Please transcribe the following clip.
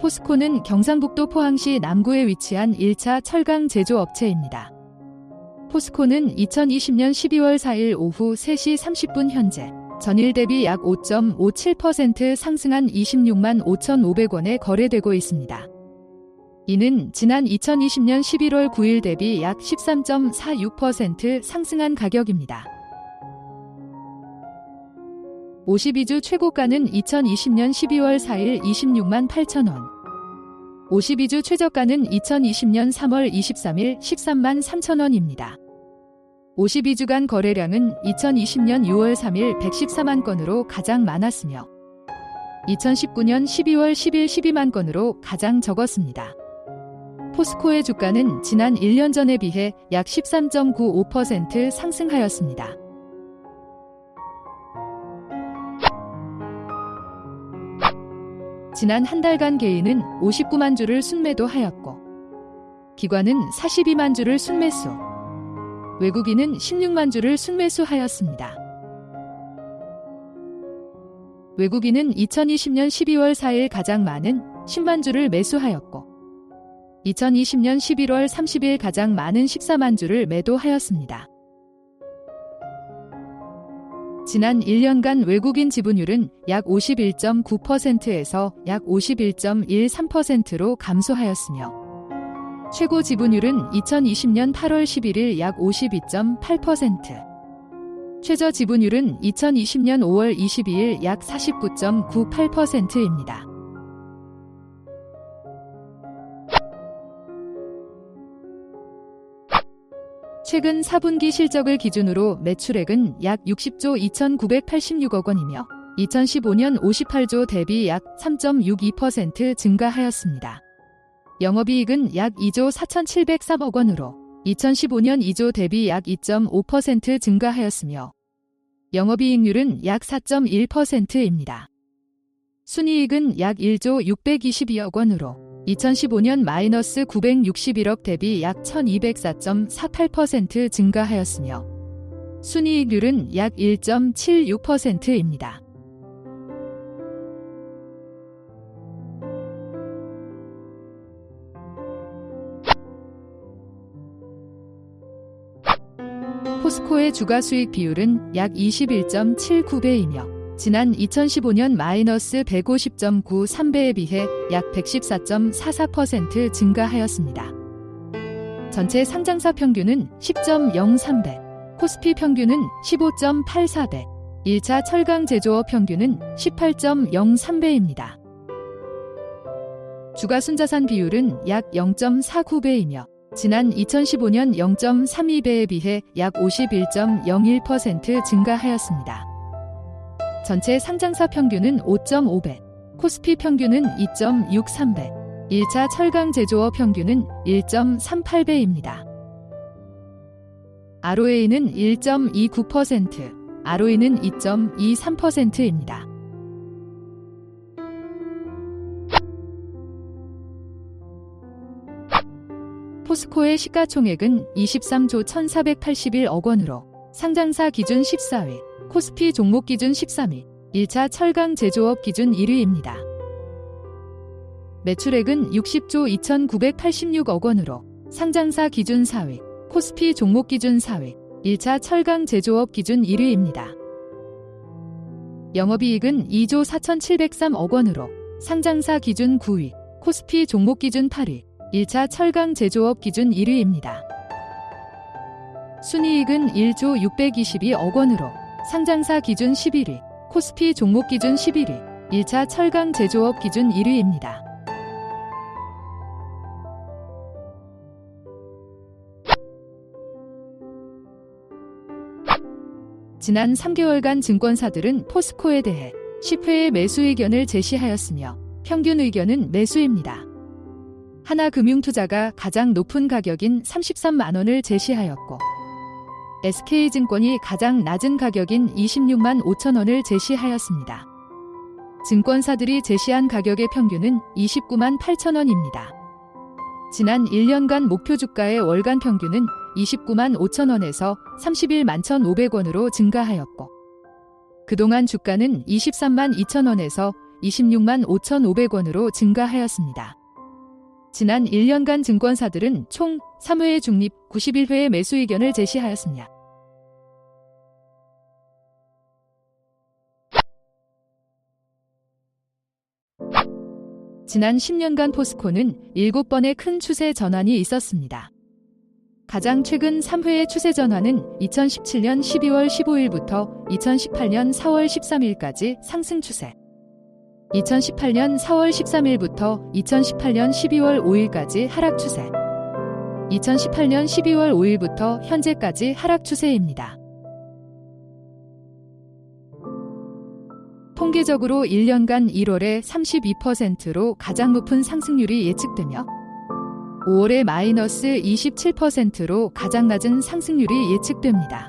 포스코는 경상북도 포항시 남구에 위치한 1차 철강 제조업체입니다. 포스코는 2020년 12월 4일 오후 3시 30분 현재 전일 대비 약 5.57% 상승한 26만 5,500원에 거래되고 있습니다. 이는 지난 2020년 11월 9일 대비 약 13.46% 상승한 가격입니다. 52주 최고가는 2020년 12월 4일 26만 8천원. 52주 최저가는 2020년 3월 23일 13만 3천원입니다. 52주간 거래량은 2020년 6월 3일 114만 건으로 가장 많았으며 2019년 12월 10일 12만 건으로 가장 적었습니다. 포스코의 주가는 지난 1년 전에 비해 약 13.95% 상승하였습니다. 지난 한 달간 개인은 59만 주를 순매도 하였고 기관은 42만 주를 순매수, 외국인은 16만 주를 순매수하였습니다. 외국인은 2020년 12월 4일 가장 많은 10만 주를 매수하였고 2020년 11월 30일 가장 많은 14만 주를 매도하였습니다. 지난 1년간 외국인 지분율은 약 51.9%에서 약 51.13%로 감소하였으며 최고 지분율은 2020년 8월 11일 약 52.8%, 최저 지분율은 2020년 5월 22일 약 49.98%입니다. 최근 4분기 실적을 기준으로 매출액은 약 60조 2,986억 원이며 2015년 58조 대비 약 3.62% 증가하였습니다. 영업이익은 약 2조 4,703억 원으로 2015년 2조 대비 약 2.5% 증가하였으며 영업이익률은 약 4.1%입니다. 순이익은 약 1조 622억 원으로 2015년 마이너스 961억 대비 약 1204.48% 증가하였으며 순이익률은 약 1.76%입니다. 포스코의 주가 수익 비율은 약 21.79배이며 지난 2015년 마이너스 150.93배에 비해 약 114.44% 증가하였습니다. 전체 상장사 평균은 10.03배, 코스피 평균은 15.84배, 1차 철강 제조업 평균은 18.03배입니다. 주가 순자산 비율은 약 0.49배이며 지난 2015년 0.32배에 비해 약 51.01% 증가하였습니다. 전체 상장사 평균은 5.5배, 코스피 평균은 2.63배, 1차 철강 제조업 평균은 1.38배입니다. ROA는 1.29%, ROE는 2.23%입니다. 포스코의 시가총액은 23조 1481억 원으로 상장사 기준 14위, 코스피 종목 기준 13위, 1차 철강 제조업 기준 1위입니다. 매출액은 60조 2,986억 원으로 상장사 기준 4위, 코스피 종목 기준 4위, 1차 철강 제조업 기준 1위입니다. 영업이익은 2조 4,703억 원으로 상장사 기준 9위, 코스피 종목 기준 8위, 1차 철강 제조업 기준 1위입니다. 순이익은 1조 622억 원으로 상장사 기준 11위, 코스피 종목 기준 11위, 1차 철강 제조업 기준 1위입니다. 지난 3개월간 증권사들은 포스코에 대해 10회의 매수 의견을 제시하였으며 평균 의견은 매수입니다. 하나금융투자가 가장 높은 가격인 33만 원을 제시하였고 SK증권이 가장 낮은 가격인 26만 5천 원을 제시하였습니다. 증권사들이 제시한 가격의 평균은 29만 8천 원입니다. 지난 1년간 목표 주가의 월간 평균은 29만 5천 원에서 31만 1,500원으로 증가하였고 그동안 주가는 23만 2천 원에서 26만 5,500원으로 증가하였습니다. 지난 1년간 증권사들은 총 3회의 중립 91회의 매수 의견을 제시하였습니다. 지난 10년간 포스코는 7번의 큰 추세 전환이 있었습니다. 가장 최근 3회의 추세 전환은 2017년 12월 15일부터 2018년 4월 13일까지 상승 추세. 2018년 4월 13일부터 2018년 12월 5일까지 하락 추세. 2018년 12월 5일부터 현재까지 하락 추세입니다. 통계적으로 1년간 1월에 32%로 가장 높은 상승률이 예측되며 5월에 마이너스 27%로 가장 낮은 상승률이 예측됩니다.